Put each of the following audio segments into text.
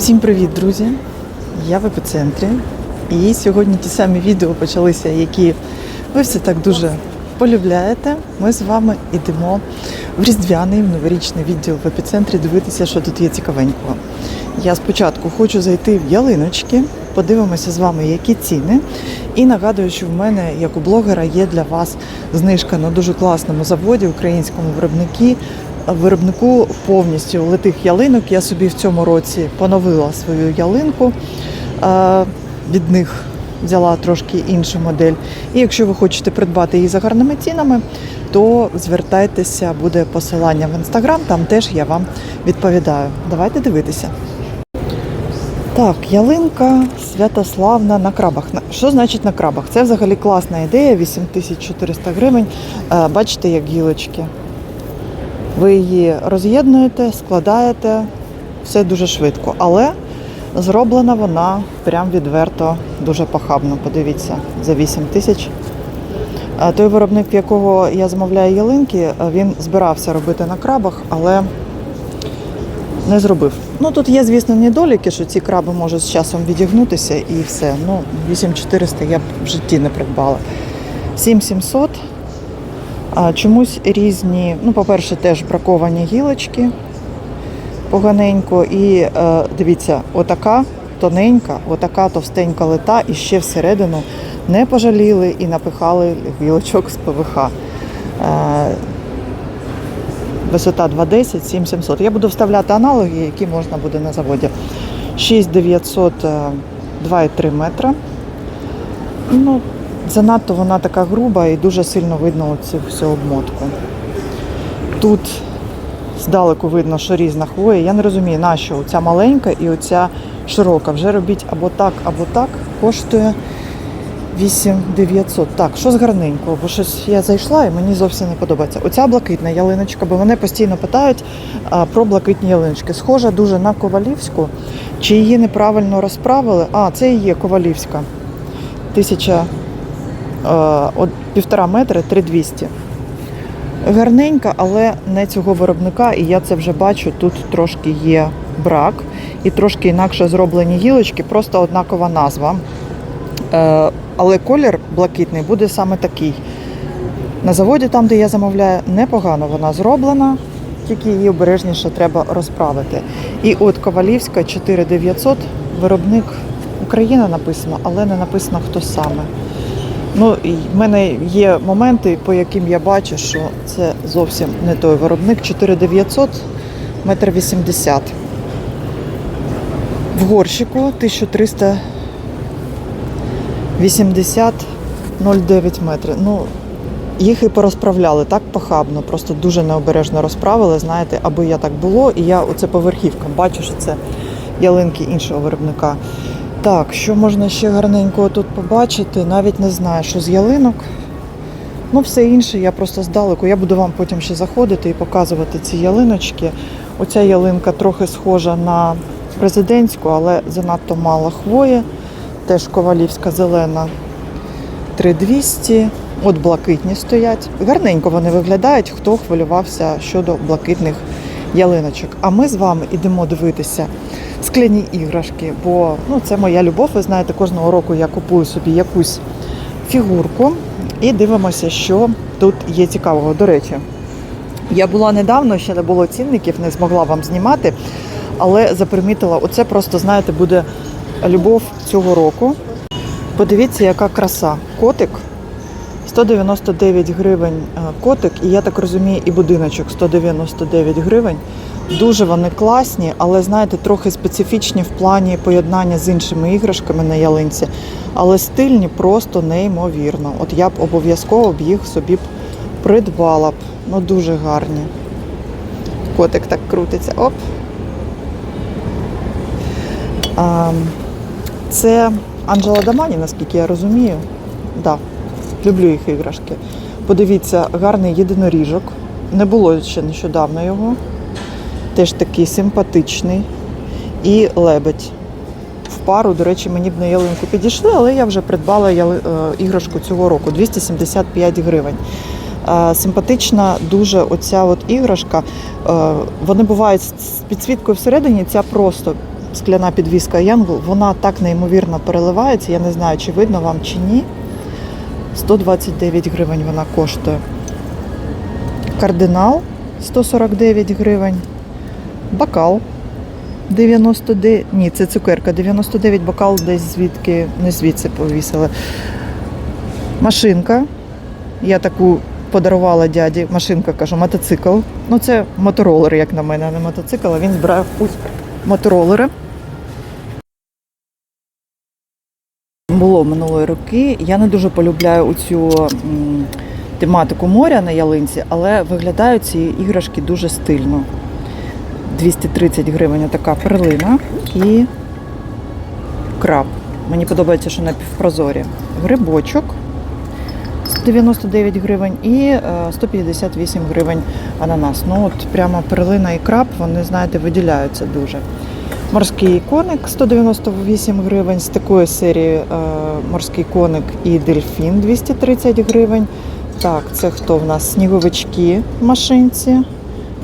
Всім привіт, друзі! Я в епіцентрі. І сьогодні ті самі відео почалися, які ви всі так дуже полюбляєте. Ми з вами йдемо в різдвяний в новорічний відділ в епіцентрі дивитися, що тут є цікавенького. Я спочатку хочу зайти в ялиночки, подивимося з вами, які ціни. І нагадую, що в мене, як у блогера, є для вас знижка на дуже класному заводі, українському виробнику. Виробнику повністю литих ялинок. Я собі в цьому році поновила свою ялинку. Е, Від них взяла трошки іншу модель. І якщо ви хочете придбати її за гарними цінами, то звертайтеся, буде посилання в інстаграм, там теж я вам відповідаю. Давайте дивитися. Так, ялинка Святославна на крабах. Що значить на крабах? Це взагалі класна ідея, 8400 гривень. Е, Бачите, як гілочки. Ви її роз'єднуєте, складаєте, все дуже швидко. Але зроблена вона прям відверто дуже похабно. Подивіться, за 8 тисяч. Той виробник, якого я замовляю ялинки, він збирався робити на крабах, але не зробив. Ну тут є, звісно, недоліки, що ці краби можуть з часом відігнутися і все. Ну, 8400 я б в житті не придбала. 7700. А чомусь різні, ну, по-перше, теж браковані гілочки поганенько. І е, дивіться, отака тоненька, отака товстенька лита, і ще всередину не пожаліли і напихали гілочок з ПВХ. Е, Висота 210, 7700. Я буду вставляти аналоги, які можна буде на заводі. 6900, е, 2,3 метра. Ну, занадто вона така груба і дуже сильно видно цю всю обмотку. Тут здалеку видно, що різна хвоя. Я не розумію, на що оця маленька і оця широка. Вже робіть або так, або так. Коштує 8900. Так, що з гарненького? Бо щось я зайшла і мені зовсім не подобається. Оця блакитна ялиночка, бо мене постійно питають про блакитні ялиночки. Схожа дуже на ковалівську. Чи її неправильно розправили? А, це і є ковалівська. Тисяча е, от півтора метри 3200. Гарненька, але не цього виробника, і я це вже бачу. Тут трошки є брак і трошки інакше зроблені гілочки, просто однакова назва. Е, але колір блакитний буде саме такий. На заводі, там, де я замовляю, непогано вона зроблена, тільки її обережніше треба розправити. І от Ковалівська 4900, виробник Україна написано, але не написано хто саме. Ну, в мене є моменти, по яким я бачу, що це зовсім не той виробник. 4900, метр 80. В горщику 1380 0,9 метри. Ну, їх і порозправляли так похабно, просто дуже необережно розправили, знаєте, аби я так було, і я оце поверхівка бачу, що це ялинки іншого виробника. Так, що можна ще гарненького тут побачити? Навіть не знаю, що з ялинок. Ну, все інше, я просто здалеку. Я буду вам потім ще заходити і показувати ці ялиночки. Оця ялинка трохи схожа на президентську, але занадто мало хвої. Теж ковалівська зелена 3200. От блакитні стоять. Гарненько вони виглядають, хто хвилювався щодо блакитних ялиночок. А ми з вами йдемо дивитися скляні іграшки, бо ну, це моя любов. Ви знаєте, кожного року я купую собі якусь фігурку і дивимося, що тут є цікавого. До речі, я була недавно, ще не було цінників, не змогла вам знімати, але запримітила, оце просто, знаєте, буде любов цього року. Подивіться, яка краса. Котик 199 гривень е, котик, і я так розумію, і будиночок 199 гривень. Дуже вони класні, але знаєте, трохи специфічні в плані поєднання з іншими іграшками на ялинці, але стильні просто неймовірно. От я б обов'язково б їх собі б придбала б. Ну дуже гарні. Котик так крутиться. Оп. А, це Анджела Дамані, наскільки я розумію. Да, люблю їх іграшки. Подивіться, гарний єдиноріжок. Не було ще нещодавно його. Теж такий симпатичний. І лебедь. В пару, до речі, мені б на ялинку підійшли, але я вже придбала е, іграшку цього року 275 гривень. Е, Симпатична дуже оця от іграшка. Е, Вони бувають з підсвіткою всередині, ця просто скляна підвіска Янгол, вона так неймовірно переливається. Я не знаю, чи видно вам чи ні. 129 гривень вона коштує. Кардинал 149 гривень. Бокал 99. Ні, це цукерка. 99 бокал десь звідки, не звідси повісили. Машинка. Я таку подарувала дяді. Машинка кажу, мотоцикл. Ну, це моторолер, як на мене, а не мотоцикл, а він збирає ось моторолери. Було минулої роки. Я не дуже полюбляю оцю тематику моря на ялинці, але виглядають ці іграшки дуже стильно. 230 гривень така перлина і краб. Мені подобається, що напівпрозорі. Грибочок 99 гривень і е, 158 гривень ананас. Ну от прямо перлина і краб, вони, знаєте, виділяються дуже. Морський коник 198 гривень. З такої серії е, морський коник і дельфін 230 гривень. Так, це хто в нас? Сніговички в машинці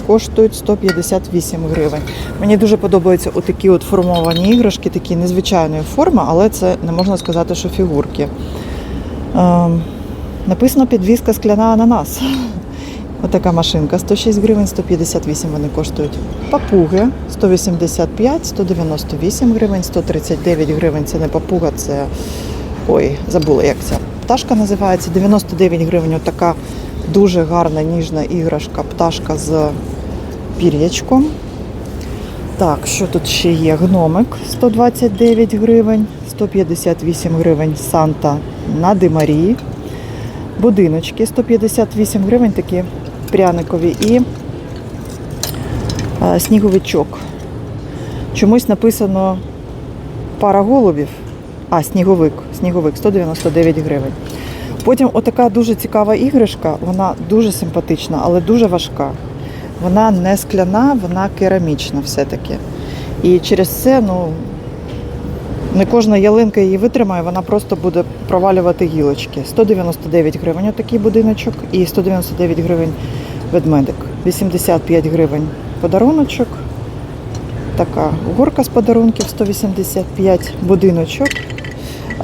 коштують 158 гривень. Мені дуже подобаються отакі от формовані іграшки, такі незвичайної форми, але це не можна сказати, що фігурки. Ем, написано підвіска скляна ананас. Отака машинка 106 гривень, 158 вони коштують. Папуги 185, 198 гривень, 139 гривень. Це не папуга, це ой, забула, як ця пташка називається. 99 гривень. Отака дуже гарна ніжна іграшка, пташка з пір'ячком. Так, що тут ще є? Гномик 129 гривень, 158 гривень Санта на Димарії. Будиночки 158 гривень, такі пряникові і е, сніговичок. Чомусь написано пара голубів, а сніговик, сніговик 199 гривень. Потім отака дуже цікава іграшка, вона дуже симпатична, але дуже важка. Вона не скляна, вона керамічна все-таки. І через це, ну, не кожна ялинка її витримає, вона просто буде провалювати гілочки. 199 гривень отакий будиночок і 199 гривень ведмедик. 85 гривень подаруночок. Така горка з подарунків 185 будиночок.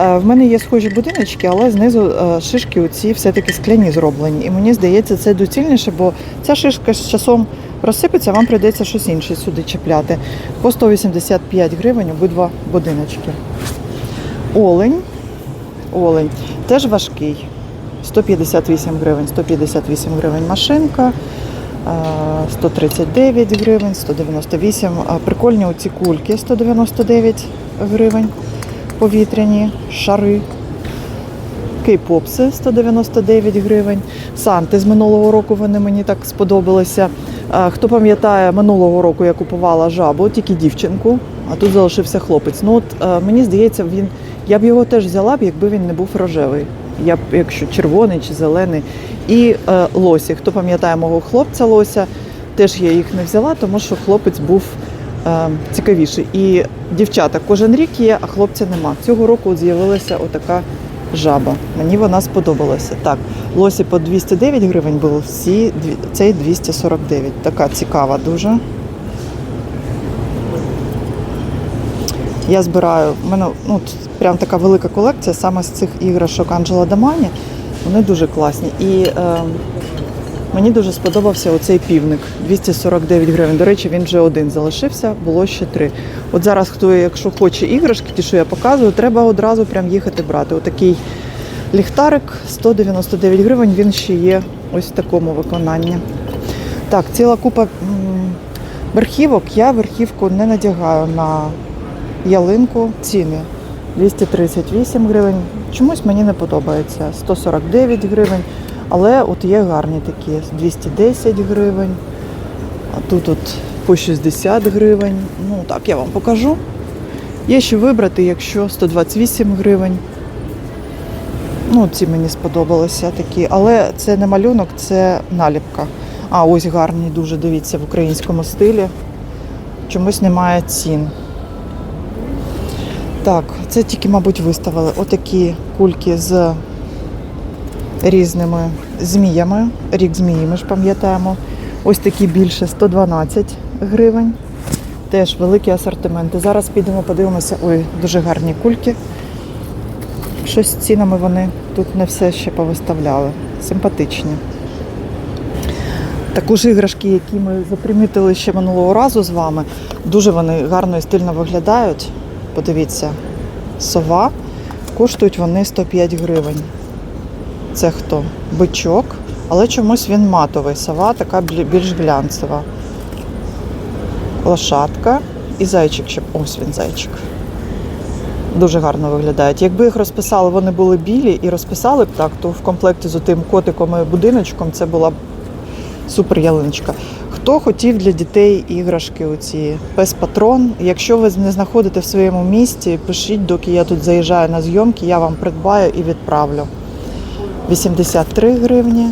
Е, В мене є схожі будиночки, але знизу е, шишки оці все-таки скляні зроблені. І мені здається, це доцільніше, бо ця шишка з часом розсипеться, вам прийдеться щось інше сюди чіпляти. По 185 гривень обидва будиночки. Олень. Олень теж важкий. 158 гривень, 158 гривень машинка, е, 139 гривень, 198. Прикольні оці кульки 199 гривень повітряні, шари. Кей-попси 199 гривень. Санти з минулого року вони мені так сподобалися. Хто пам'ятає, минулого року я купувала жабу, тільки дівчинку, а тут залишився хлопець. Ну от е, мені здається, він я б його теж взяла б, якби він не був рожевий. Я б, якщо червоний чи зелений. І е, лосі. Хто пам'ятає мого хлопця лося, теж я їх не взяла, тому що хлопець був е, цікавіший. І дівчата кожен рік є, а хлопця нема. Цього року з'явилася отака жаба. Мені вона сподобалася. Так, лосі по 209 гривень було, всі цей 249. Така цікава дуже. Я збираю, в мене ну, прям така велика колекція саме з цих іграшок Анджела Дамані. Вони дуже класні. І е, мені дуже сподобався оцей півник 249 гривень. До речі, він вже один залишився, було ще три. От зараз, хто, якщо хоче іграшки, ті, що я показую, треба одразу прям їхати брати. Отакий ліхтарик 199 гривень, він ще є ось в такому виконанні. Так, ціла купа верхівок. Я верхівку не надягаю на ялинку. Ціни 238 гривень. Чомусь мені не подобається. 149 гривень. Але от є гарні такі 210 гривень. А тут от по 60 гривень. Ну так я вам покажу. Є що вибрати, якщо 128 гривень. Ну, ці мені сподобалися такі. Але це не малюнок, це наліпка. А ось гарні, дуже дивіться в українському стилі. Чомусь немає цін. Так, це тільки, мабуть, виставили. Отакі кульки з різними зміями. Рік змії, ми ж пам'ятаємо. Ось такі більше 112 гривень. Теж великі асортименти. Зараз підемо, подивимося. Ой, дуже гарні кульки. Щось цінами вони тут не все ще повиставляли. Симпатичні. Також іграшки, які ми запримітили ще минулого разу з вами. Дуже вони гарно і стильно виглядають. Подивіться, сова. Коштують вони 105 гривень. Це хто? Бичок, але чомусь він матовий. Сова така бі- більш глянцева. Лошадка і зайчик. ще- Ось він зайчик. Дуже гарно виглядають. Якби їх розписали, вони були білі і розписали б так, то в комплекті з тим котиком і будиночком це була б супер ялиночка. Хто хотів для дітей іграшки оці пес патрон? Якщо ви не знаходите в своєму місті, пишіть, доки я тут заїжджаю на зйомки, я вам придбаю і відправлю. 83 гривні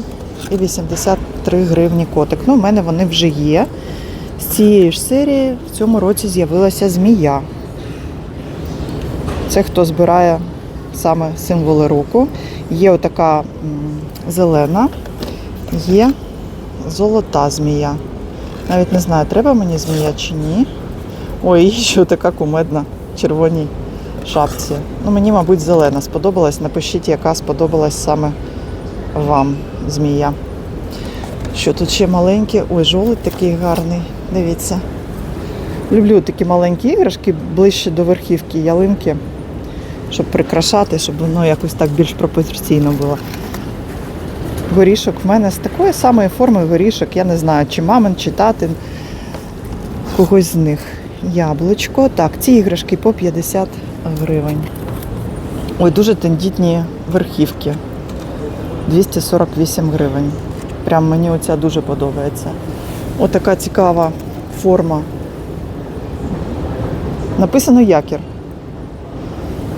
і 83 гривні котик. Ну, в мене вони вже є. З цієї ж серії в цьому році з'явилася змія. Це хто збирає саме символи року. Є отака зелена, є золота змія. Навіть не знаю, треба мені змія чи ні. Ой, і ще така кумедна в червоній шапці. Ну, мені, мабуть, зелена сподобалась. Напишіть, яка сподобалась саме вам змія. Що тут ще маленькі? Ой, жолудь такий гарний. Дивіться. Люблю такі маленькі іграшки ближче до верхівки ялинки, щоб прикрашати, щоб воно якось так більш пропорційно було. Горішок в мене з такої самої форми горішок, я не знаю, чи мамин, чи татин, когось з них. Яблучко. Так, ці іграшки по 50 гривень. Ой, дуже тендітні верхівки. 248 гривень. Прям мені оця дуже подобається. Отака цікава форма. Написано якір.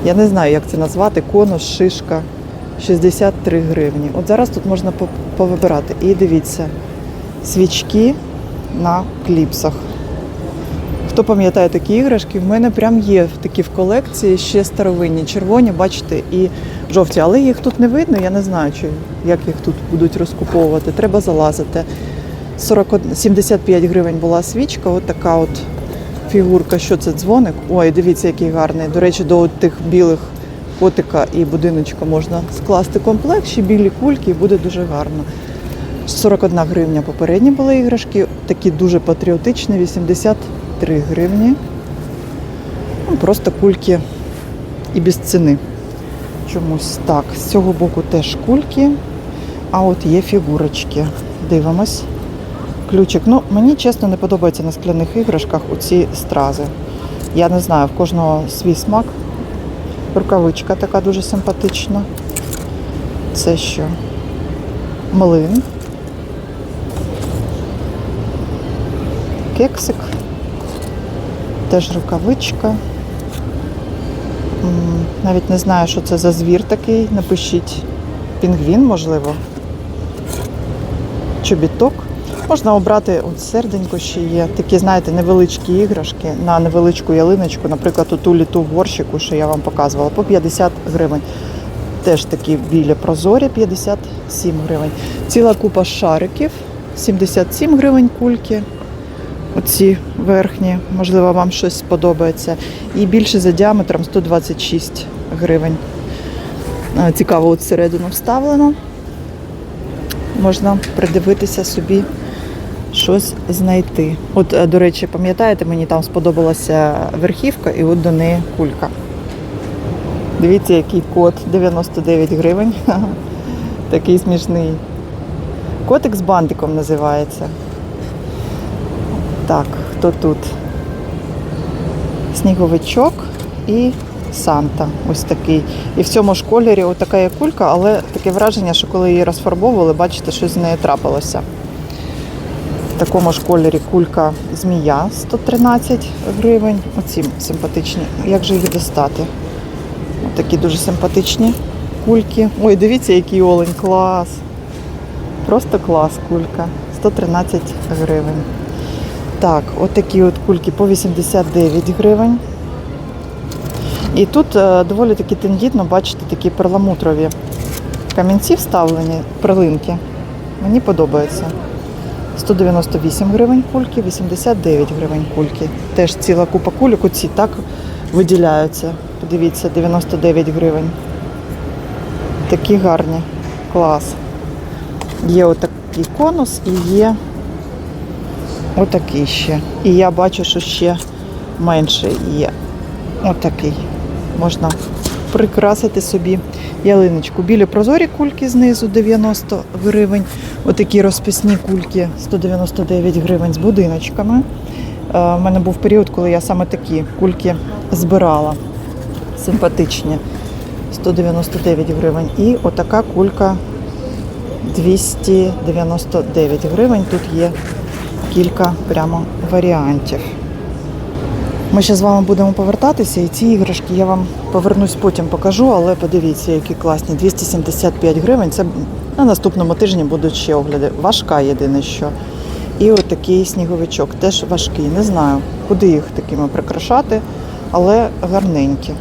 Я не знаю, як це назвати. Конус, шишка. 63 гривні. От зараз тут можна повибирати. І дивіться, свічки на кліпсах. Хто пам'ятає такі іграшки, в мене прям є такі в колекції ще старовинні, червоні, бачите, і жовті. Але їх тут не видно, я не знаю, чи, як їх тут будуть розкуповувати. Треба залазити. 41, 75 гривень була свічка, от така от фігурка. Що це дзвоник? Ой, дивіться, який гарний. До речі, до тих білих котика і будиночка можна скласти комплект, ще білі кульки, і буде дуже гарно. 41 гривня попередні були іграшки, такі дуже патріотичні, 83 гривні. Ну, просто кульки і без ціни. Чомусь так. З цього боку теж кульки, а от є фігурочки. Дивимось. Ключик. Ну, мені чесно не подобається на скляних іграшках оці стрази. Я не знаю, в кожного свій смак. Рукавичка така дуже симпатична. Це що? Млин. Кексик. Теж рукавичка. Навіть не знаю, що це за звір такий. Напишіть. Пінгвін, можливо. Чобіток. Можна обрати от серденько ще є. Такі, знаєте, невеличкі іграшки на невеличку ялиночку, наприклад, оту літу горщику, що я вам показувала, по 50 гривень. Теж такі білі прозорі, 57 гривень. Ціла купа шариків, 77 гривень кульки. Оці верхні, можливо, вам щось сподобається. І більше за діаметром 126 гривень. Цікаво, от всередину вставлено. Можна придивитися собі щось знайти. От, е, до речі, пам'ятаєте, мені там сподобалася верхівка і от до неї кулька. Дивіться, який кот 99 гривень. Такий смішний. Котик з бантиком називається. Так, хто тут? Сніговичок і Санта. Ось такий. І в цьому ж кольорі от така є кулька, але таке враження, що коли її розфарбовували, бачите, щось з нею трапилося. В такому ж кольорі кулька змія 113 гривень. Оці симпатичні. Як же їх достати? Ось такі дуже симпатичні кульки. Ой, дивіться, який олень, клас. Просто клас кулька. 113 гривень. Так, отакі от кульки по 89 гривень. І тут е, доволі таки тендітно, бачите, такі перламутрові камінці вставлені, перлинки. Мені подобається. 198 гривень кульки, 89 гривень кульки. Теж ціла купа кульок, оці так виділяються. Подивіться, 99 гривень. Такі гарні. Клас. Є отакий конус і є отакий ще. І я бачу, що ще менше є. Отакий. Можна прикрасити собі ялиночку. Білі прозорі кульки знизу 90 гривень. Отакі розписні кульки 199 гривень з будиночками. Е, У мене був період, коли я саме такі кульки збирала. Симпатичні. 199 гривень. І отака кулька 299 гривень. Тут є кілька прямо варіантів. Ми ще з вами будемо повертатися, і ці іграшки я вам повернусь потім покажу, але подивіться, які класні. 275 гривень. Це на наступному тижні будуть ще огляди. Важка єдине що. І от такий сніговичок теж важкий. Не знаю, куди їх такими прикрашати, але гарненькі.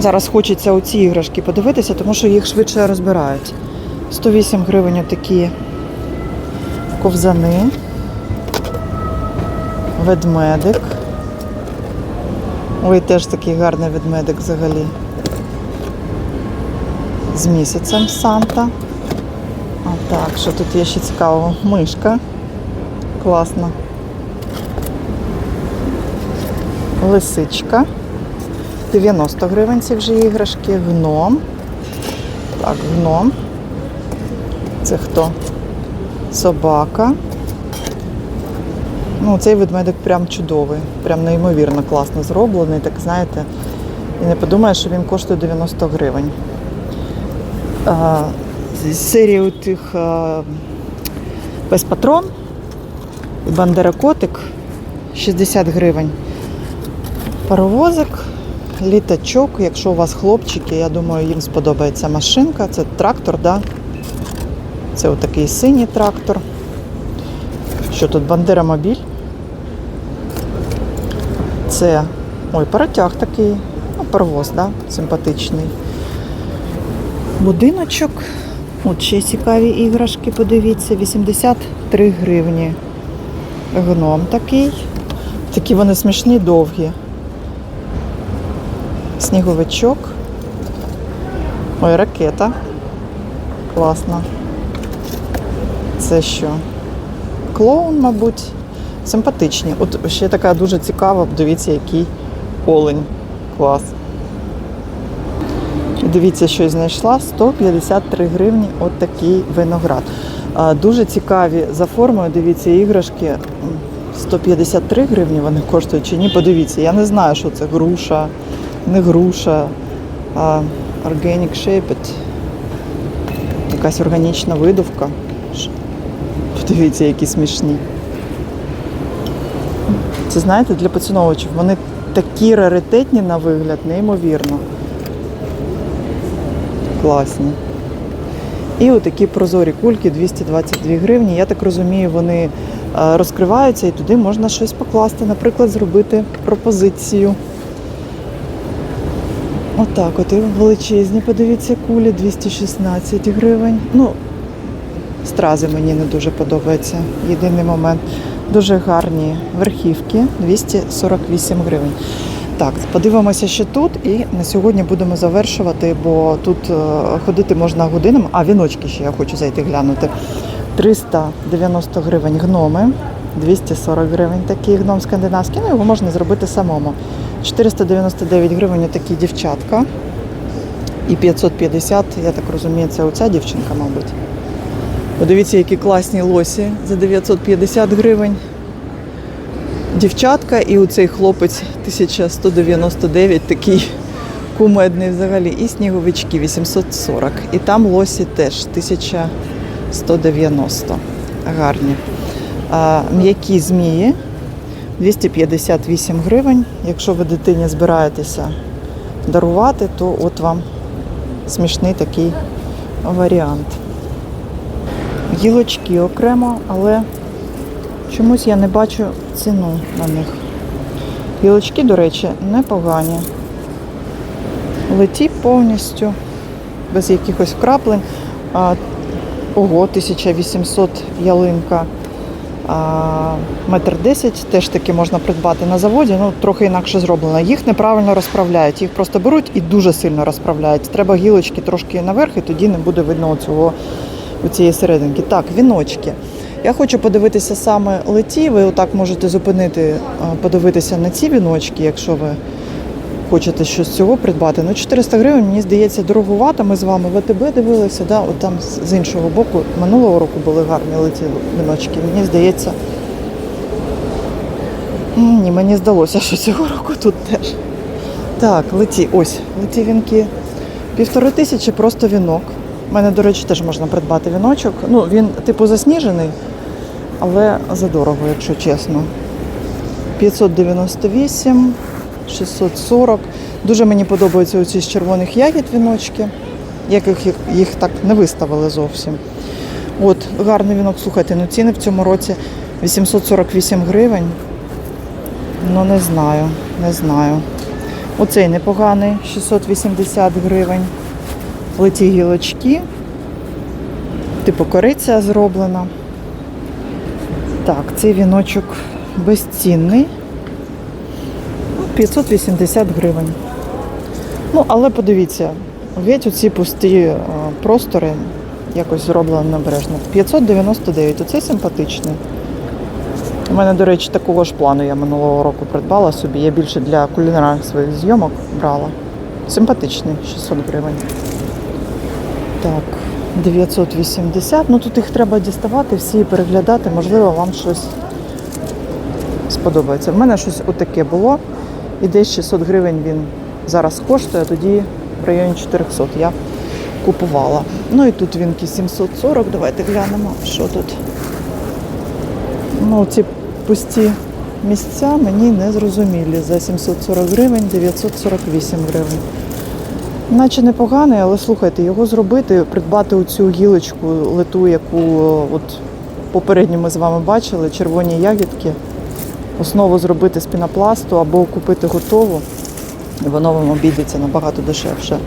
Зараз хочеться оці іграшки подивитися, тому що їх швидше розбирають. 108 гривень такі ковзани, ведмедик. Ой, теж такий гарний ведмедик взагалі. З місяцем Санта. А так, що тут є ще цікавого? Мишка. Класно. Лисичка. 90 гривень ці вже іграшки. Гном. Так, гном. Це хто? Собака. Ну, цей ведмедик прям чудовий, прям неймовірно класно зроблений, так знаєте. І не подумаєш, що він коштує 90 гривень. А, з серії тих а, без патрон, Бандера Котик 60 гривень. Паровозик, літачок. Якщо у вас хлопчики, я думаю, їм сподобається машинка. Це трактор, да? Це отакий синій трактор. Що тут Бандера Мобіль? Це ой, паротяг такий, ну, паровоз, да? симпатичний. Будиночок. От ще цікаві іграшки, подивіться, 83 гривні. Гном такий. Такі вони смішні, довгі. Сніговичок. Ой, ракета. Класно. Це що? Клоун, мабуть. Симпатичні. От ще така дуже цікава, дивіться, який олень. Клас. Дивіться, що я знайшла. 153 гривні от такий виноград. Дуже цікаві за формою, дивіться, іграшки. 153 гривні вони коштують чи ні? Подивіться, я не знаю, що це груша, не груша, а organic shaped. Якась органічна видувка. Подивіться, які смішні. Це знаєте, для поціновувачів вони такі раритетні на вигляд, неймовірно. Класні. І отакі прозорі кульки 222 гривні. Я так розумію, вони е, розкриваються і туди можна щось покласти, наприклад, зробити пропозицію. Отак, от і величезні, подивіться, кулі 216 гривень. Ну, стрази мені не дуже подобається. Єдиний момент. Дуже гарні верхівки 248 гривень. Так, подивимося ще тут і на сьогодні будемо завершувати, бо тут е, ходити можна годинами. А віночки ще я хочу зайти глянути. 390 гривень гноми, 240 гривень такий гном скандинавський. Ну його можна зробити самому. 499 гривень такі дівчатка. І 550, я так розумію, це оця дівчинка, мабуть. Подивіться, які класні лосі за 950 гривень. Дівчатка і оцей хлопець 1199, такий кумедний взагалі. І сніговички 840. І там лосі теж 1190. Гарні. М'які змії 258 гривень. Якщо ви дитині збираєтеся дарувати, то от вам смішний такий варіант. Гілочки окремо, але чомусь я не бачу ціну на них. Гілочки, до речі, непогані. Леті повністю, без якихось вкраплень. Ого, 1800 ялинка. а, метр десять теж таки можна придбати на заводі, ну трохи інакше зроблено. Їх неправильно розправляють, їх просто беруть і дуже сильно розправляють. Треба гілочки трошки наверх, і тоді не буде видно цього у цієї серединки. Так, віночки. Я хочу подивитися саме леті. Ви отак можете зупинити, подивитися на ці віночки, якщо ви хочете щось цього придбати. Ну, 400 гривень, мені здається, дороговато. Ми з вами в АТБ дивилися, да? от там з іншого боку, минулого року були гарні леті віночки. Мені здається. Ні, мені здалося, що цього року тут теж. Так, леті, ось, леті вінки. Півтори тисячі просто вінок. У мене, до речі, теж можна придбати віночок. Ну, він типу засніжений, але задорого, якщо чесно. 598, 640. Дуже мені подобаються оці з червоних ягід віночки, яких їх, їх так не виставили зовсім. От, гарний вінок, слухайте, ну ціни в цьому році 848 гривень. Ну, не знаю, не знаю. Оцей непоганий, 680 гривень. Леті гілочки. Типу кориця зроблена. Так, цей віночок безцінний. 580 гривень. Ну, але подивіться, геть оці пусті е, простори якось зроблено небережно. 599, оцей симпатичний. У мене, до речі, такого ж плану я минулого року придбала собі. Я більше для кулінарних своїх зйомок брала. Симпатичний, 600 гривень. Так, 980. Ну тут їх треба діставати, всі і переглядати. Можливо, вам щось сподобається. В мене щось отаке було. І десь 600 гривень він зараз коштує, а тоді в районі 400 я купувала. Ну і тут вінки 740. Давайте глянемо, що тут. Ну, ці пусті місця мені не зрозумілі. За 740 гривень 948 гривень. Наче непоганий, але слухайте, його зробити, придбати оцю гілочку лету, яку от попередньо ми з вами бачили, червоні ягідки, основу зробити з пінопласту або купити готову, і воно вам обійдеться набагато дешевше.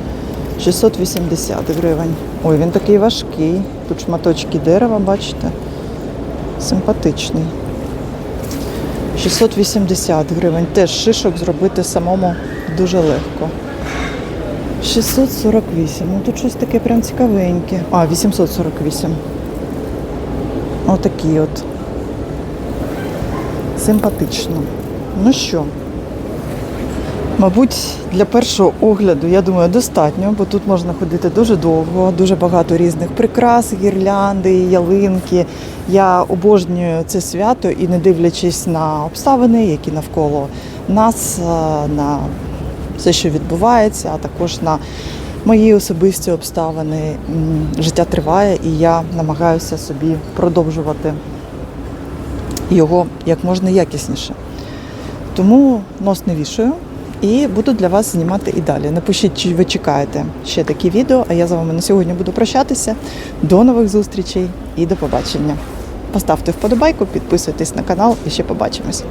680 гривень. Ой, він такий важкий. Тут шматочки дерева, бачите? Симпатичний. 680 гривень. Теж шишок зробити самому дуже легко. 648. Ну тут щось таке прям цікавеньке. А, 848. Отакий от. Симпатично. Ну що? Мабуть, для першого огляду, я думаю, достатньо, бо тут можна ходити дуже довго, дуже багато різних прикрас, гірлянди, ялинки. Я обожнюю це свято і не дивлячись на обставини, які навколо нас, е, на все, що відбувається, а також на мої особисті обставини. Життя триває, і я намагаюся собі продовжувати його як можна якісніше. Тому нос не вішаю і буду для вас знімати і далі. Напишіть, чи ви чекаєте ще такі відео, а я з вами на сьогодні буду прощатися. До нових зустрічей і до побачення. Поставте вподобайку, підписуйтесь на канал і ще побачимось.